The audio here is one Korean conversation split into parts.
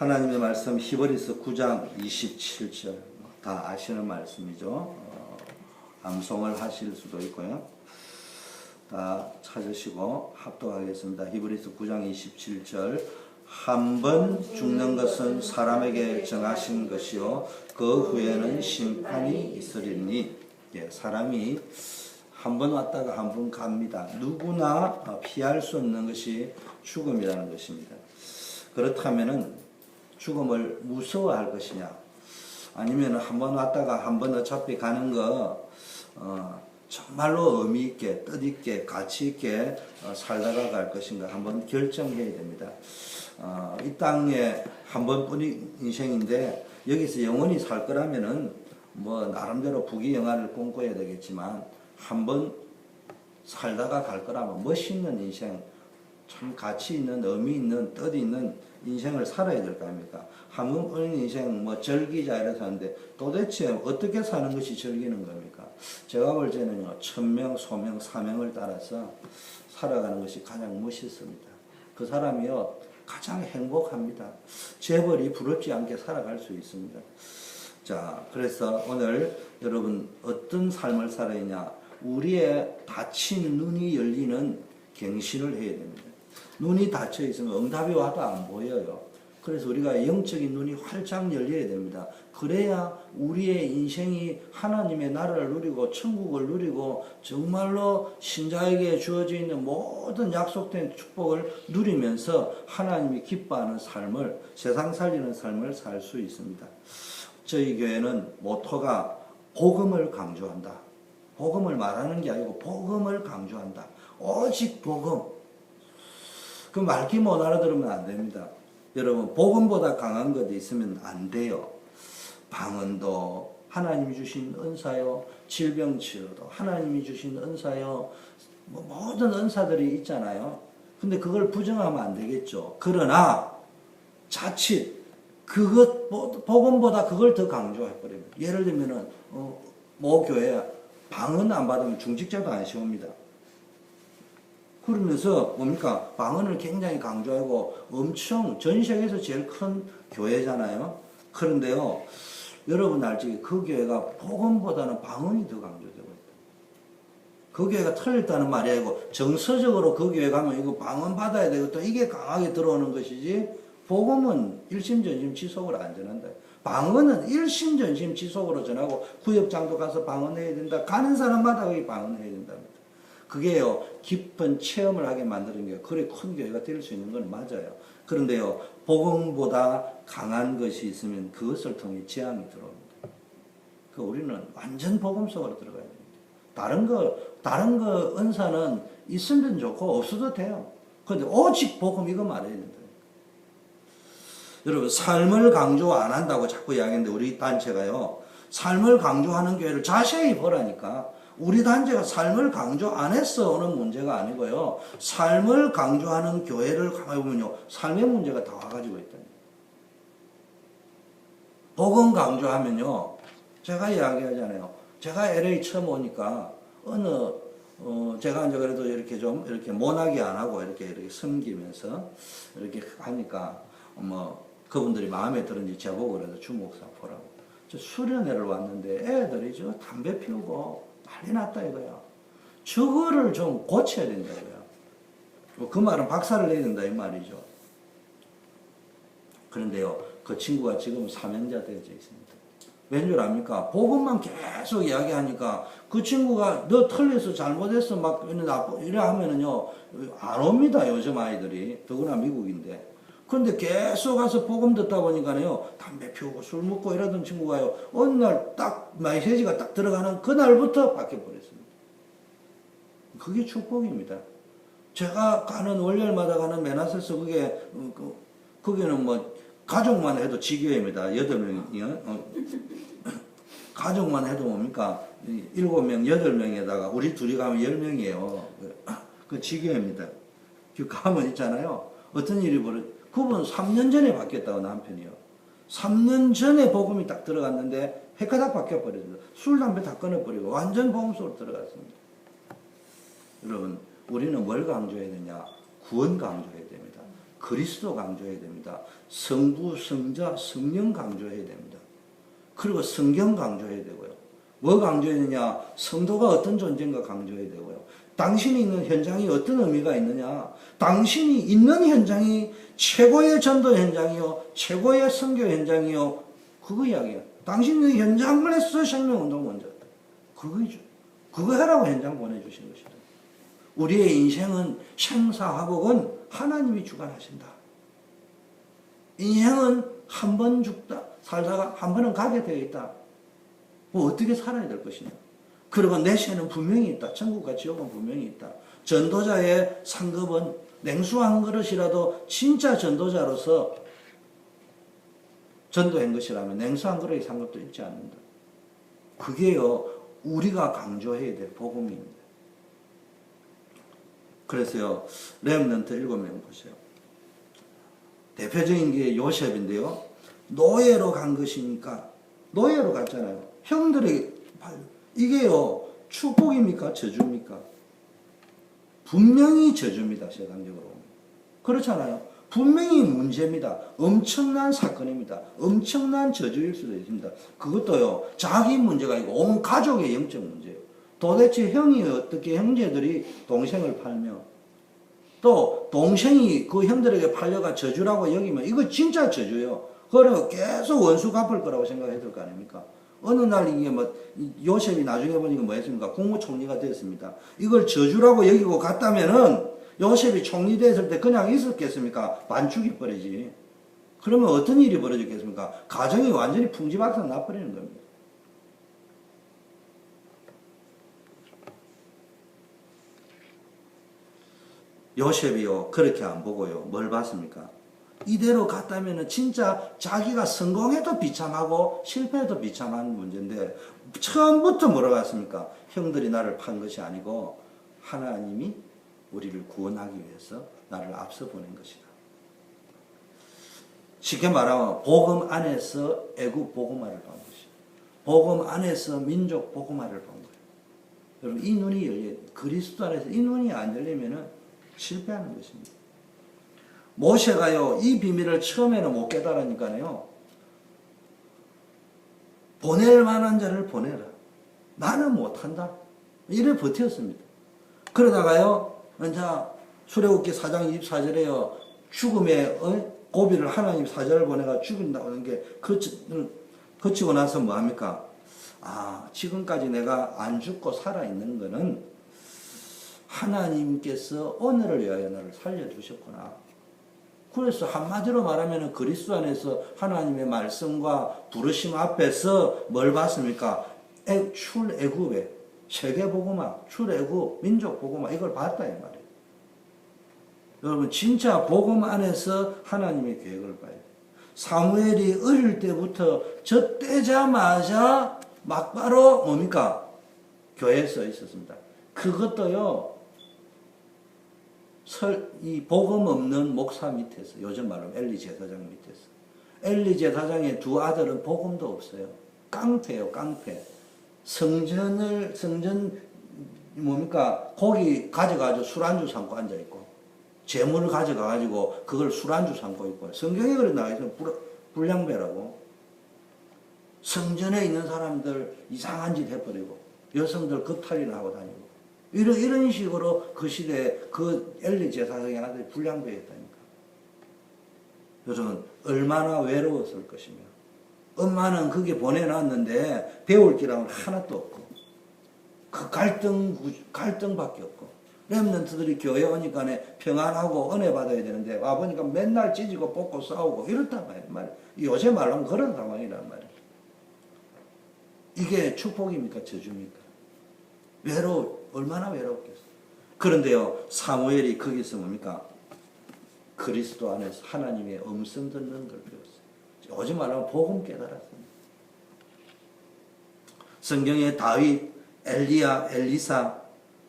하나님의 말씀 히브리서 9장 27절 다 아시는 말씀이죠. 어, 암송을 하실 수도 있고요. 다 찾으시고 합독하겠습니다. 히브리서 9장 27절 한 번 죽는 것은 사람에게 정하신 것이요 그 후에는 심판이 있으리니 예, 사람이 한 번 왔다가 한 번 갑니다. 누구나 피할 수 없는 것이 죽음이라는 것입니다. 그렇다면은 죽음을 무서워할 것이냐? 아니면 한번 왔다가 한 번 어차피 가는 거 어, 정말로 의미 있게 뜻 있게 가치 있게 어, 살다가 갈 것인가 한번 결정해야 됩니다. 어, 이 땅에 한 번뿐인 인생인데 여기서 영원히 살 거라면은 뭐 나름대로 부귀 영화를 꿈꿔야 되겠지만 한 번 살다가 갈 거라면 멋있는 인생 참 가치 있는 의미 있는 뜻 있는 인생을 살아야 될 거 아닙니까? 한 번뿐인 인생 뭐 절기자 이래서 하는데 도대체 어떻게 사는 것이 절기는 겁니까? 제가 볼 때는요 천명 소명 사명을 따라서 살아가는 것이 가장 멋있습니다. 그 사람이요 가장 행복합니다. 재벌이 부럽지 않게 살아갈 수 있습니다. 자, 그래서 오늘 여러분 어떤 삶을 살아야 냐? 우리의 닫힌 눈이 열리는 갱신을 해야 됩니다. 눈이 닫혀 있으면 응답이 와도 안 보여요. 그래서 우리가 영적인 눈이 활짝 열려야 됩니다. 그래야 우리의 인생이 하나님의 나라를 누리고 천국을 누리고 정말로 신자에게 주어져 있는 모든 약속된 축복을 누리면서 하나님이 기뻐하는 삶을 세상 살리는 삶을 살 수 있습니다. 저희 교회는 모토가 복음을 강조한다. 복음을 말하는 게 아니고 복음을 강조한다. 오직 복음. 그 말기 못 알아들으면 안 됩니다. 여러분, 복음보다 강한 것이 있으면 안 돼요. 방언도 하나님이 주신 은사요, 질병치료도 하나님이 주신 은사요, 뭐 모든 은사들이 있잖아요. 근데 그걸 부정하면 안 되겠죠. 그러나 자칫 그것 복음보다 그걸 더 강조해 버리면 예를 들면은 어, 모 교회 방언 안 받으면 중직자도 안 시옵니다. 그러면서 뭡니까 방언을 굉장히 강조하고 엄청 전 세계에서 제일 큰 교회잖아요. 그런데요, 여러분 알지 그 교회가 복음보다는 방언이 더 강조되고 있다. 그 교회가 틀렸다는 말이 아니고 정서적으로 그 교회 가면 이거 방언 받아야 되겠다 이게 강하게 들어오는 것이지 복음은 일심전심 지속을 안 전한다. 방언은 일심전심 지속으로 전하고 구역장도 가서 방언해야 된다. 가는 사람마다 거기 방언해야 된답니다. 그게요 깊은 체험을 하게 만드는 게 그래 큰 교회가 될 수 있는 건 맞아요. 그런데요 복음보다 강한 것이 있으면 그것을 통해 재앙이 들어옵니다. 그 우리는 완전 복음 속으로 들어가야 됩니다. 다른 거 다른 거 은사는 있으면 좋고 없어도 돼요. 그런데 오직 복음 이거 말해야 된다. 여러분 삶을 강조 안 한다고 자꾸 이야기하는데 우리 단체가요 삶을 강조하는 교회를 자세히 보라니까 우리 단체가 삶을 강조 안 오는 문제가 아니고요. 삶을 강조하는 교회를 가만히 보면요. 삶의 문제가 다 와가지고 있다니 복음 강조하면요. 제가 이야기하잖아요. 제가 LA 처음 오니까 어느 어, 제가 이제 그래도 이렇게 좀 이렇게 모나게 안 하고 이렇게 이렇게 섬기면서 이렇게 하니까 뭐 그분들이 마음에 들은지 제보고 그래서 주목사 보라고. 저 수련회를 왔는데 애들이 저 담배 피우고 난리 났다 이거야. 저거를 좀 고쳐야 된다 이거야. 뭐그 말은 박살을 내야 된다 이 말이죠. 그런데요, 그 친구가 지금 사명자 되어져 있습니다. 왠줄 압니까? 복음만 계속 이야기하니까 그 친구가 너 틀려서 잘못했어 막 이래 하면은요 안 옵니다 요즘 아이들이 더구나 미국인데 근데 계속 가서 복음 듣다 보니까요 담배 피우고 술 먹고 이러던 친구가요 어느 날딱 메시지가 딱 들어가는 그날부터 바뀌어 버렸습니다. 그게 축복입니다. 제가 가는 월요일마다 가는 메나세스 그게 어, 그, 거기는 뭐 가족만 해도 지교입니다. 여덟 명이요. 어, 가족만 해도 뭡니까 일곱 명 여덟 명에다가 우리 둘이 가면 열 명이에요. 그 지교입니다. 그 가면 있잖아요. 어떤 일이 벌어 그분 3년 전에 바뀌었다고 남편이요. 3년 전에 복음이 딱 들어갔는데 해가닥 바뀌어버렸어요. 술, 담배 다 끊어버리고 완전 복음 속으로 들어갔습니다. 여러분, 우리는 뭘 강조해야 되냐? 구원 강조해야 됩니다. 그리스도 강조해야 됩니다. 성부, 성자, 성령 강조해야 됩니다. 그리고 성경 강조해야 되고요. 뭐 강조해야 되냐? 성도가 어떤 존재인가 강조해야 되고요. 당신이 있는 현장이 어떤 의미가 있느냐? 당신이 있는 현장이 최고의 전도 현장이요, 최고의 선교 현장이요, 그거 이야기야. 당신이 현장에서 생명운동 먼저. 그거죠. 그거 하라고 현장 보내주신 것이다. 우리의 인생은 생사화복은 하나님이 주관하신다. 인생은 한 번 죽다, 살다가 한 번은 가게 되어 있다. 뭐 어떻게 살아야 될 것이냐. 그리고 내세는 분명히 있다. 천국과 지옥은 분명히 있다. 전도자의 상급은 냉수 한 그릇이라도 진짜 전도자로서 전도한 것이라면 냉수 한 그릇의 상급도 있지 않는다. 그게요, 우리가 강조해야 될 복음입니다. 그래서요, 렘넌트 일곱 명 보세요. 대표적인 게 요셉인데요. 노예로 간 것이니까, 노예로 갔잖아요. 형들이, 이게요, 축복입니까? 저주입니까? 분명히 저주입니다, 세상적으로. 그렇잖아요. 분명히 문제입니다. 엄청난 사건입니다. 엄청난 저주일 수도 있습니다. 그것도요, 자기 문제가 아니고 온 가족의 영적 문제예요. 도대체 형이 어떻게 형제들이 동생을 팔며 또 동생이 그 형들에게 팔려가 저주라고 여기면 이거 진짜 저주예요. 그러면 계속 원수 갚을 거라고 생각해야 될 거 아닙니까? 어느 날 이게 뭐 요셉이 나중에 보니까 뭐했습니까? 국무총리가 됐습니다. 이걸 저주라고 여기고 갔다면은 요셉이 총리 됐을 때 그냥 있었겠습니까? 반죽이 버리지. 그러면 어떤 일이 벌어졌겠습니까? 가정이 완전히 풍지박산 나버리는 겁니다. 요셉이요 그렇게 안 보고요 뭘 봤습니까? 이대로 갔다면은 진짜 자기가 성공해도 비참하고 실패해도 비참한 문제인데 처음부터 뭐라고 했습니까? 형들이 나를 판 것이 아니고 하나님이 우리를 구원하기 위해서 나를 앞서 보낸 것이다. 쉽게 말하면 복음 안에서 애국 복음화를 본 것이다. 복음 안에서 민족 복음화를 본 거예요. 여러분 이 눈이 열려 그리스도 안에서 이 눈이 안 열리면은 실패하는 것입니다. 모세가요, 이 비밀을 처음에는 못 깨달으니까요, 보낼 만한 자를 보내라. 나는 못한다. 이래 버텼습니다. 그러다가요, 이제 출애굽기 4장 24절에요, 죽음의 어? 고비를 하나님 사절을 보내가 죽인다고 하는 게 거치, 거치고 나서 뭐 합니까? 아, 지금까지 내가 안 죽고 살아있는 거는 하나님께서 오늘을 위하여 나를 살려주셨구나. 그래서 한마디로 말하면 그리스도 안에서 하나님의 말씀과 부르심 앞에서 뭘 봤습니까? 애, 출애굽에 세계 복음화, 출애굽, 민족 복음화 이걸 봤다 이 말이에요. 여러분 진짜 복음 안에서 하나님의 계획을 봐야 돼요. 사무엘이 어릴 때부터 저 떼자마자 막바로 뭡니까? 교회에 써 있었습니다. 그것도요, 설, 이 복음 없는 목사 밑에서, 요즘 말로 엘리 제사장 밑에서. 엘리 제사장의 두 아들은 복음도 없어요. 깡패요, 깡패. 성전을, 성전, 뭡니까? 고기 가져가지고 술안주 삼고 앉아있고, 재물을 가져가가지고 그걸 술안주 삼고 있고, 성경에 그래 나와있어요. 불량배라고. 성전에 있는 사람들 이상한 짓 해버리고, 여성들 겁탈이나 하고 다니고. 이런, 이런 식으로 그 시대에 그 엘리 제사장의 아들이 불량배였다니까. 여러분, 얼마나 외로웠을 것이며. 엄마는 그게 보내놨는데 배울 기량은 하나도 없고. 그 갈등, 갈등밖에 없고. 랩런트들이 교회 오니까 평안하고 은혜 받아야 되는데 와보니까 맨날 찢고 뽑고 싸우고 이렇단 말이야. 요새 말로 하면 그런 상황이란 말이야. 이게 축복입니까? 저주입니까? 외로워, 얼마나 외롭겠어. 그런데요, 사무엘이 거기서 뭡니까? 그리스도 안에서 하나님의 음성 듣는 걸 배웠어요. 요즘 말하면 복음 깨달았습니다. 성경에 다윗, 엘리야, 엘리사,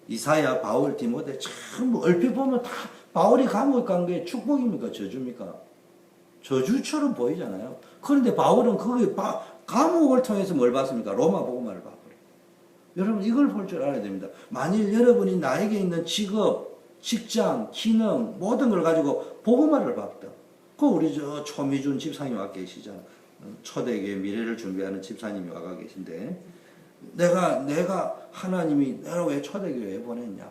이사야, 바울, 디모데 참 얼핏 보면 다 바울이 감옥 간 게 축복입니까? 저주입니까? 저주처럼 보이잖아요. 그런데 바울은 거기 감옥을 통해서 뭘 받습니까? 로마 받버려. 여러분 이걸 볼 줄 알아야 됩니다. 만일 여러분이 나에게 있는 직업, 직장, 기능 모든 걸 가지고 복음화를 받다. 그 우리 저 초미준 집사님 와 계시잖아. 초대교회 미래를 준비하는 집사님이 와가 계신데 내가 내가 하나님이 내가 왜 초대교회에 보냈냐?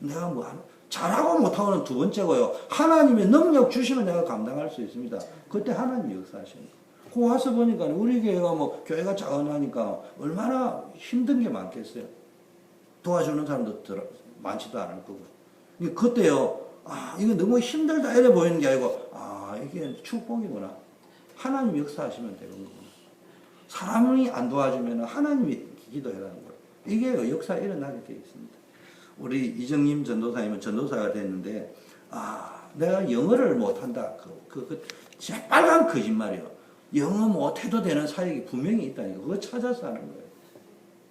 내가 뭐 하나 잘하고 못하고는 두 번째고요. 하나님의 능력 주시면 내가 감당할 수 있습니다. 그때 하나님 역사하시는 거예요. 그 와서 보니까 우리 교회가 뭐 교회가 작은하니까 얼마나 힘든 게 많겠어요. 도와주는 사람도 들어, 많지도 않을 거고. 그때요, 아, 이거 너무 힘들다 이래 보이는 게 아니고, 아, 이게 축복이구나. 하나님 역사하시면 되는 거구나. 사람이 안 도와주면 하나님이 기도해라는 거예요. 이게 역사 일어나게 되어 있습니다. 우리 이정님 전도사님은 전도사가 됐는데, 아, 내가 영어를 못한다. 그, 그, 그, 빨간 거짓말이에요. 영어 못해도 되는 사역이 분명히 있다니까. 그거 찾아서 하는 거예요.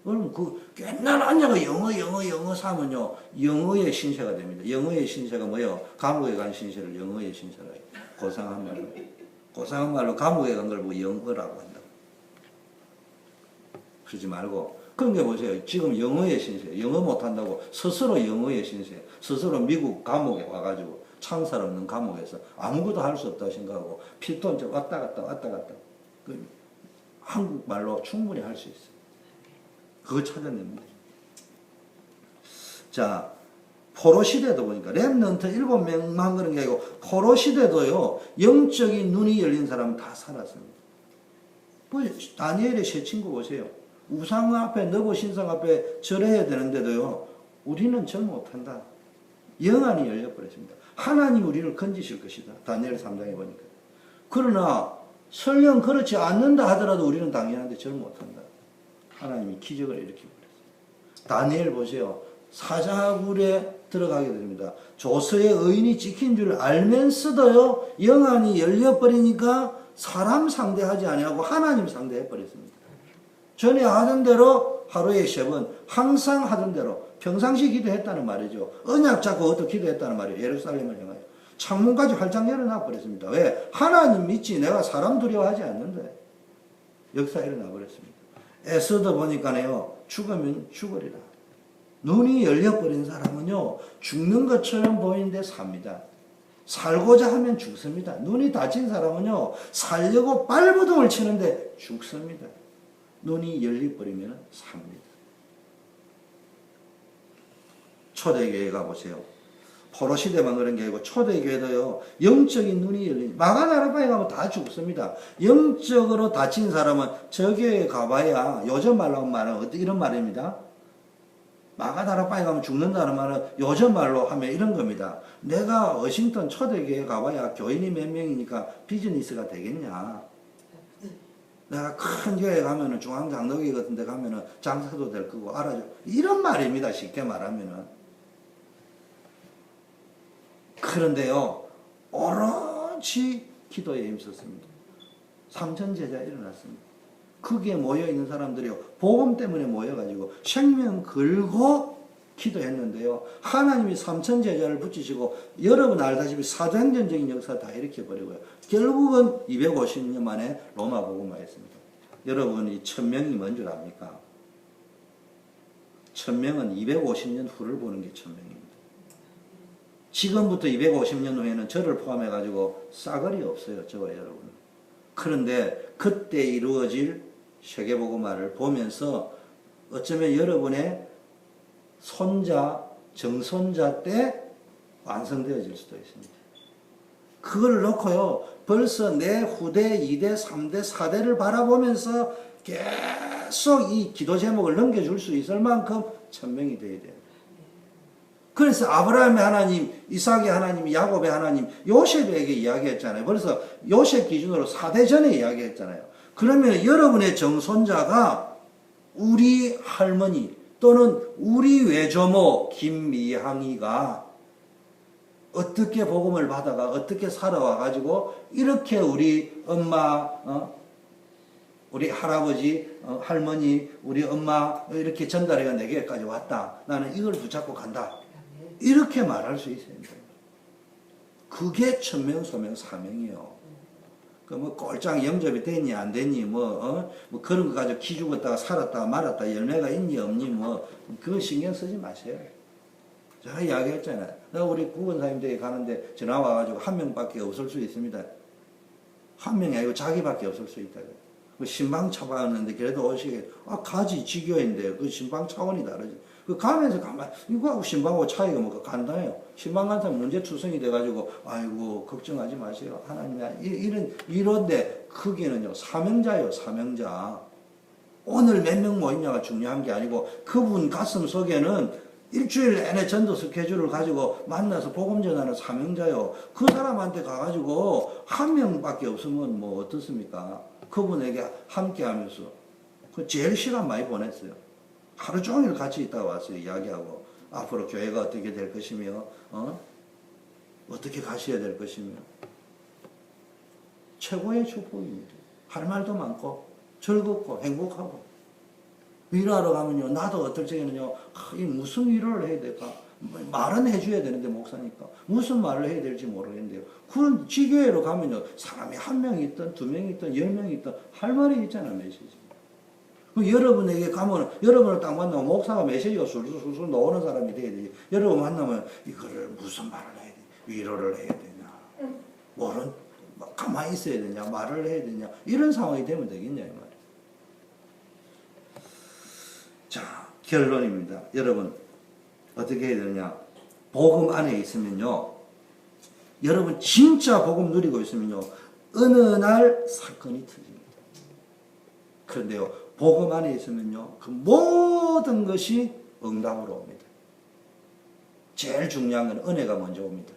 그럼 그 맨날 앉아가 영어 영어 영어 사면요 영어의 신세가 됩니다. 영어의 신세가 뭐예요? 감옥에 간 신세를 영어의 신세라 해요. 고상한 말로 고상한 말로 감옥에 간 걸 뭐 영어라고 한다. 그러지 말고 그런 게 보세요. 지금 영어의 신세, 영어 못한다고 스스로 영어의 신세, 스스로 미국 감옥에 와가지고 창살 없는 감옥에서 아무것도 할 수 없다고 생각하고 필통째 왔다 갔다 왔다 갔다 그 한국말로 충분히 할 수 있어요. 그거 찾아냅니다. 자, 포로 시대도 보니까 렘넌트 일곱 명만 그런 게 아니고 포로 시대도요 영적인 눈이 열린 사람은 다 살았습니다. 뭐 다니엘의 세 친구 보세요. 우상 앞에 너고 신상 앞에 절해야 되는데도요 우리는 절 못한다. 영안이 열려버렸습니다. 하나님 우리를 건지실 것이다. 다니엘 3장에 보니까. 그러나 설령 그렇지 않는다 하더라도 우리는 당연한데 절 못한다. 하나님이 기적을 그랬어요. 다니엘 보세요. 사자굴에 들어가게 됩니다. 조서의 의인이 찍힌 줄 알면서도요, 영안이 열려버리니까 사람 상대하지 아니하고 하나님 상대해 버렸습니다. 전에 하던 대로 하루에 세 번, 항상 하던 대로 평상시 기도했다는 말이죠. 언약 잡고 어떻게 기도했다는 말이에요. 예루살렘을 향하여. 창문까지 활짝 열어놔 버렸습니다. 왜? 하나님 믿지 내가 사람 두려워하지 않는데. 역사 일어나 버렸습니다. 에서도 보니까요, 죽으면 죽으리라. 눈이 열려버린 사람은요, 죽는 것처럼 보이는데 삽니다. 살고자 하면 죽습니다. 눈이 다친 사람은요, 살려고 발버둥을 치는데 죽습니다. 눈이 열려버리면 삽니다. 초대교회 가보세요. 포로 시대만 그런 게 아니고 초대교회도요 영적인 눈이 열린 마가나라파에 가면 다 죽습니다. 영적으로 다친 사람은 저 교회에 가봐야 요즘 말로 말하면 이런 말입니다. 마가다라파에 가면 죽는다는 말은 요즘 말로 하면 이런 겁니다. 내가 워싱턴 초대교회 가봐야 교인이 몇 명이니까 비즈니스가 되겠냐. 내가 큰 교회 가면은 중앙장로교 같은 데 가면은 장사도 될 거고 알아줘. 이런 말입니다. 쉽게 말하면은. 그런데요, 오로지 기도에 힘썼습니다. 삼천 제자 일어났습니다. 거기에 모여 있는 사람들이요, 복음 때문에 모여가지고 생명 걸고 기도했는데요. 하나님이 삼천 제자를 붙이시고 여러분 알다시피 사도행전적인 역사 다 일으켜 버리고요. 결국은 250년 만에 로마 복음화했습니다. 여러분 이 천명이 뭔 줄 압니까? 천명은 250년 후를 보는 게 천명입니다. 지금부터 250년 후에는 저를 포함해 가지고 싸거리 없어요. 저와 여러분. 그런데 그때 이루어질 세계복음화를 보면서 어쩌면 여러분의 손자, 정손자 때 완성되어질 수도 있습니다. 그걸 놓고요, 벌써 내 후대, 2대, 3대, 4대를 바라보면서 계속 이 기도 제목을 넘겨줄 수 있을 만큼 천명이 되어야 돼요. 그래서 아브라함의 하나님, 이삭의 하나님, 야곱의 하나님, 요셉에게 이야기했잖아요. 그래서 요셉 기준으로 4대 전에 이야기했잖아요. 그러면 여러분의 정손자가 우리 할머니 또는 우리 외조모 김미향이가 어떻게 복음을 받아가 어떻게 살아와 가지고 이렇게 우리 엄마 어? 우리 할아버지 어, 할머니 우리 엄마 이렇게 전달해가 내게까지 왔다 나는 이걸 붙잡고 간다 이렇게 말할 수 있어야 됩니다. 그게 천명 소명 사명이요. 그뭐 꼴짱 영접이 됐니 안 됐니 뭐, 어? 뭐 그런 거 가지고 기 죽었다가 살았다가 말았다 열매가 있니 없니 뭐 그거 신경 쓰지 마세요. 제가 이야기했잖아요. 내가 우리 구원사님들에 가는데 전화 와가지고 한 명밖에 없을 수 있습니다. 한 명이 아니고 자기밖에 없을 수 있다. 그 신방 차봤는데 그래도 오시게 아 가지 지교인데 그 신방 차원이 다르지. 그 가면서 가만 이거하고 신방하고 차이가 뭐가 간단해요. 신방 간 사람 문제 투성이 돼가지고 아이고 걱정하지 마세요. 하나님이 이- 이런 이런데 크기는요 사명자요 사명자. 오늘 몇 명 모이냐가 중요한 게 아니고 그분 가슴 속에는 일주일 내내 전도 스케줄을 가지고 만나서 복음 전하는 사명자요. 그 사람한테 가가지고 한 명밖에 없으면 뭐 어떻습니까? 그분에게 함께 하면서 그 제일 시간 많이 보냈어요. 하루 종일 같이 있다 왔어요. 이야기하고 앞으로 교회가 어떻게 될 것이며 어? 어떻게 가셔야 될 것이며 최고의 축복입니다. 할 말도 많고 즐겁고 행복하고 위로하러 가면요 나도 어떨 적에는요 아, 이 무슨 위로를 해야 될까 말은 해줘야 되는데 목사니까 무슨 말을 해야 될지 모르겠는데요 그런 지교회로 가면요 사람이 한 명 있든 두 명 있든 열 명 있든 할 말이 있잖아요 메시지 그 여러분에게 가면 여러분을 딱 만나면 목사가 메시지가 술술술 나오는 사람이 돼야 되지. 여러분 만나면 이거를 무슨 말을 해야 돼 위로를 해야 되냐? 뭐는 가만히 있어야 되냐? 말을 해야 되냐? 이런 상황이 되면 되겠냐 이 말이에요 자 결론입니다. 여러분 어떻게 해야 되느냐? 복음 안에 있으면요. 여러분 진짜 복음 누리고 있으면요. 어느 날 사건이 터집니다. 그런데요 복음 안에 있으면요 그 모든 것이 응답으로 옵니다. 제일 중요한 건 은혜가 먼저 옵니다.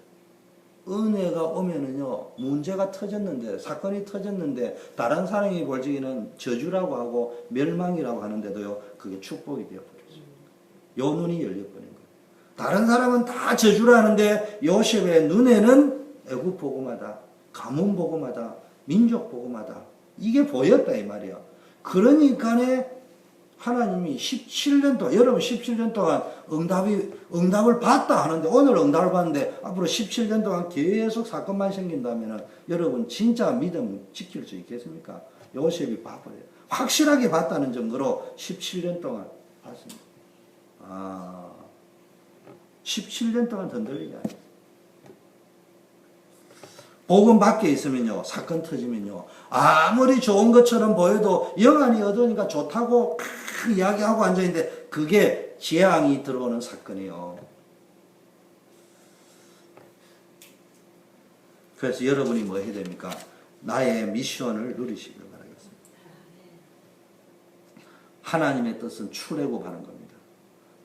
은혜가 오면은요 문제가 터졌는데 사건이 터졌는데 다른 사람이 볼 적에는 저주라고 하고 멸망이라고 하는데도요 그게 축복이 되어버렸어요. 요 눈이 열려버린 거예요. 다른 사람은 다 저주라 하는데 요셉의 눈에는 애국 복음하다 가문 복음하다 민족 복음하다 이게 보였다 이 말이야 그러니까네 하나님이 17년 동안, 여러분 17년 동안 응답이, 응답을 받다 하는데, 오늘 응답을 받는데, 앞으로 17년 동안 계속 사건만 생긴다면, 여러분 진짜 믿음 지킬 수 있겠습니까? 요셉이 봐버려요. 확실하게 봤다는 증거로 17년 동안 봤습니다. 아, 17년 동안 던들리지 않아요. 복음 밖에 있으면요, 사건 터지면요, 아무리 좋은 것처럼 보여도 영안이 얻으니까 좋다고 크 이야기하고 앉아있는데, 그게 재앙이 들어오는 사건이에요. 그래서 여러분이 뭐 해야 됩니까? 나의 미션을 누리시길 바라겠습니다. 하나님의 뜻은 출애굽하는 겁니다.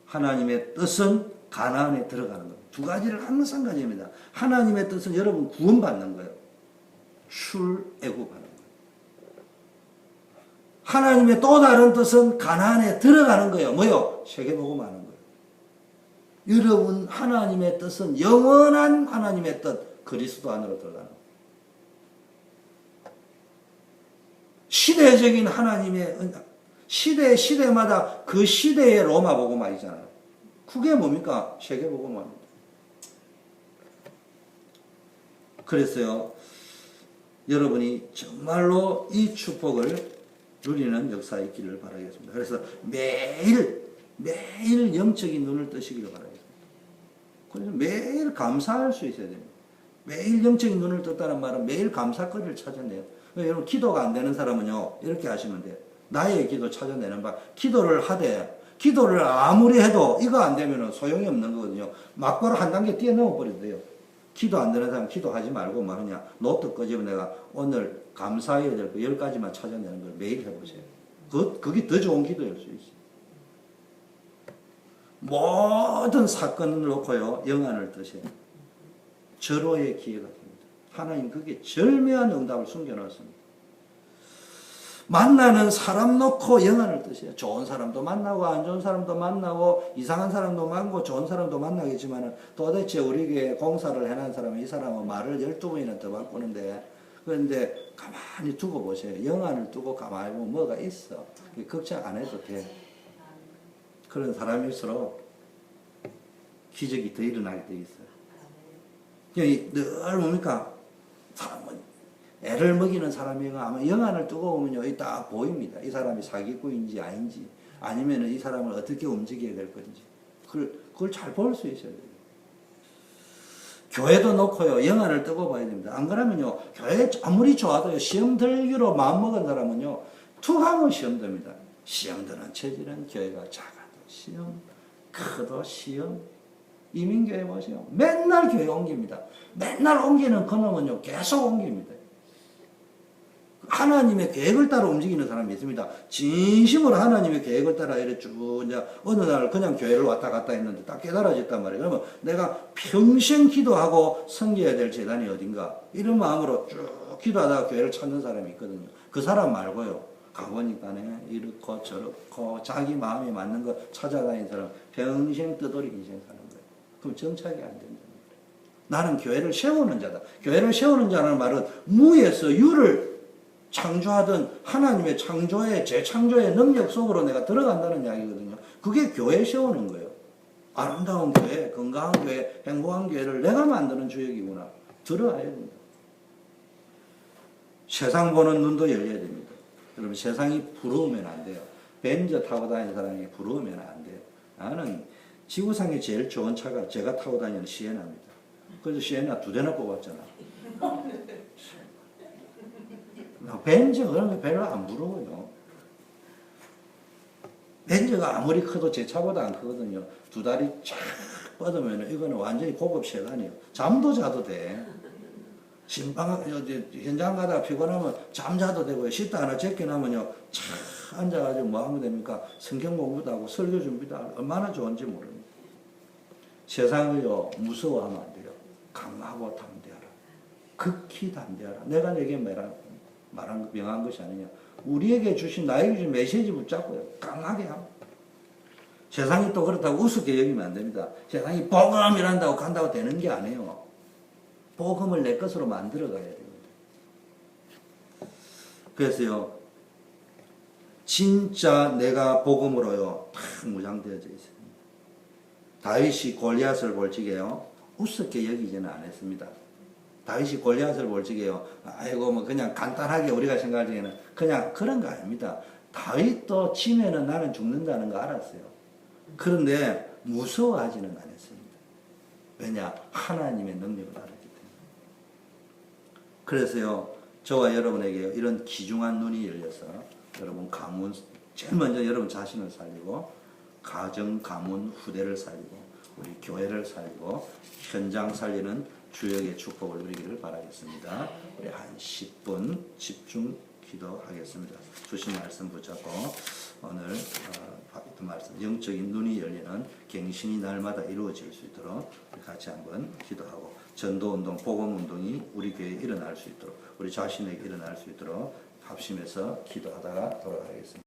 하나님의 뜻은 가나안에 들어가는 겁니다. 두 가지를 항상 가져야 합니다. 하나님의 뜻은 여러분 구원받는 거예요. 출애굽하는 거예요. 하나님의 또 다른 뜻은 가나안에 들어가는 거예요. 뭐요? 세계복음 하는 거예요. 여러분 하나님의 뜻은 영원한 하나님의 뜻 그리스도 안으로 들어가는 거예요. 시대적인 하나님의 은- 시대 시대마다 그 시대의 로마 복음화이잖아요. 그게 뭡니까? 세계 복음화입니다. 그래서요, 여러분이 정말로 이 축복을 누리는 역사에 있기를 바라겠습니다. 그래서 매일, 매일 영적인 눈을 뜨시기를 바라겠습니다. 그래서 매일 감사할 수 있어야 됩니다. 매일 영적인 눈을 떴다는 말은 매일 감사거리를 찾아내요. 그러니까 여러분, 기도가 안 되는 사람은요, 이렇게 하시면 돼요. 나의 기도 찾아내는 바, 기도를 하되, 기도를 아무리 해도 이거 안 되면 소용이 없는 거거든요. 막바로 한 단계 뛰어넘어 버려도 돼요. 기도 안 되는 사람 기도하지 말고 말하냐. 노트 끄집어 내가 오늘 감사해야 될 거 열 가지만 찾아내는 걸 매일 해보세요. 그, 그게 더 좋은 기도일 수 있어요. 모든 사건을 놓고요, 영안을 뜨세요. 절호의 기회가 됩니다. 하나님 그게 절묘한 응답을 숨겨놨습니다. 만나는 사람 놓고 영안을 뜨세요. 좋은 사람도 만나고 안 좋은 사람도 만나고 이상한 사람도 만나고 좋은 사람도 만나겠지만 도대체 우리에게 공사를 해놓은 사람은 이 사람은 말을 12번이나 더 바꾸는데 그런데 가만히 두고 보세요. 영안을 두고 가만히 보면 뭐가 있어. 걱정 안 해도 돼. 그런 사람일수록 기적이 더 일어나게 돼 있어요. 그냥 늘 뭡니까? 사람은 애를 먹이는 사람이가 아마 영안을 두고 보면요, 이 딱 보입니다. 이 사람이 사기꾼인지 아닌지, 아니면 이 사람을 어떻게 움직여야 될 건지. 그걸, 그걸 잘 볼 수 있어야 돼요. 교회도 놓고요 영안을 뜨고 봐야 됩니다. 안 그러면요 교회 아무리 좋아도요 시험 들기로 마음먹은 사람은요 투하면 시험 듭니다. 시험 드는 체질은 교회가 작아도 시험 커도 시험 이민교회 보세요. 맨날 교회 옮깁니다. 맨날 옮기는 그놈은요 계속 옮깁니다. 하나님의 계획을 따라 움직이는 사람이 있습니다. 진심으로 하나님의 계획을 따라 이래 쭉 이제 어느 날 그냥 교회를 왔다 갔다 했는데 딱 깨달아졌단 말이에요. 그러면 내가 평생 기도하고 섬겨야 될 재단이 어딘가 이런 마음으로 쭉 기도하다가 교회를 찾는 사람이 있거든요. 그 사람 말고요. 가보니까네 이렇고 저렇고 자기 마음에 맞는 거 찾아다니는 사람 평생 뜨돌이 인생 사는 거예요. 그럼 정착이 안 된다. 나는 교회를 세우는 자다. 교회를 세우는 자라는 말은 무에서 유를 창조하던 하나님의 창조의 재창조의 능력 속으로 내가 들어간다는 이야기거든요. 그게 교회 세우는 거예요. 아름다운 교회, 건강한 교회, 행복한 교회를 내가 만드는 주역이구나. 들어와야 됩니다. 세상 보는 눈도 열려야 됩니다. 여러분 세상이 부러우면 안 돼요. 벤저 타고 다니는 사람이 부러우면 안 돼요. 나는 지구상에 제일 좋은 차가 제가 타고 다니는 시에나입니다. 그래서 시에나 두 대나 뽑았잖아. 나 벤저 그런 거 별로 안 부러워요. 벤저가 아무리 커도 제 차보다 안 크거든요. 두 다리 쫙 뻗으면 이거는 완전히 고급 세단이에요. 잠도 자도 돼. 신방 어디 현장 가다가 피곤하면 잠자도 되고요. 씻다 하나 제껴놓으면요. 차 앉아가지고 뭐 하면 됩니까? 성경 공부도 하고 설교 준비도 하고 얼마나 좋은지 모릅니다. 세상을요 무서워하면 안 돼요. 강하고 담대하라. 극히 담대하라. 내가 내게 말한 말한 명한 것이 아니냐. 우리에게 주신 나에게 주신 메시지 붙잡고요. 강하게 함. 세상이 또 그렇다고 우습게 여기면 안 됩니다. 세상이 복음이란다고 간다고 되는 게 아니에요. 복음을 내 것으로 만들어 가야 됩니다. 그래서요, 진짜 내가 복음으로요, 탁 무장되어져 있습니다. 다윗이 골리앗을 볼지게요, 우습게 여기지는 않았습니다. 다윗이 골리앗을 볼지게요, 아이고, 뭐 그냥 간단하게 우리가 생각하기에는 그냥 그런 거 아닙니다. 다윗도 치면은 나는 죽는다는 거 알았어요. 그런데 무서워하지는 않았습니다. 왜냐? 하나님의 능력을 알았기 때문에. 그래서요, 저와 여러분에게 이런 귀중한 눈이 열려서 여러분 가문, 제일 먼저 여러분 자신을 살리고, 가정, 가문, 후대를 살리고, 우리 교회를 살리고, 현장 살리는 주역의 축복을 누리기를 바라겠습니다. 우리 한 10분 집중 기도하겠습니다. 주신 말씀 붙잡고 오늘 어, 말씀 영적인 눈이 열리는 갱신이 날마다 이루어질 수 있도록 같이 한번 기도하고 전도운동, 복음운동이 우리 교회에 일어날 수 있도록 우리 자신에게 일어날 수 있도록 합심해서 기도하다가 돌아가겠습니다.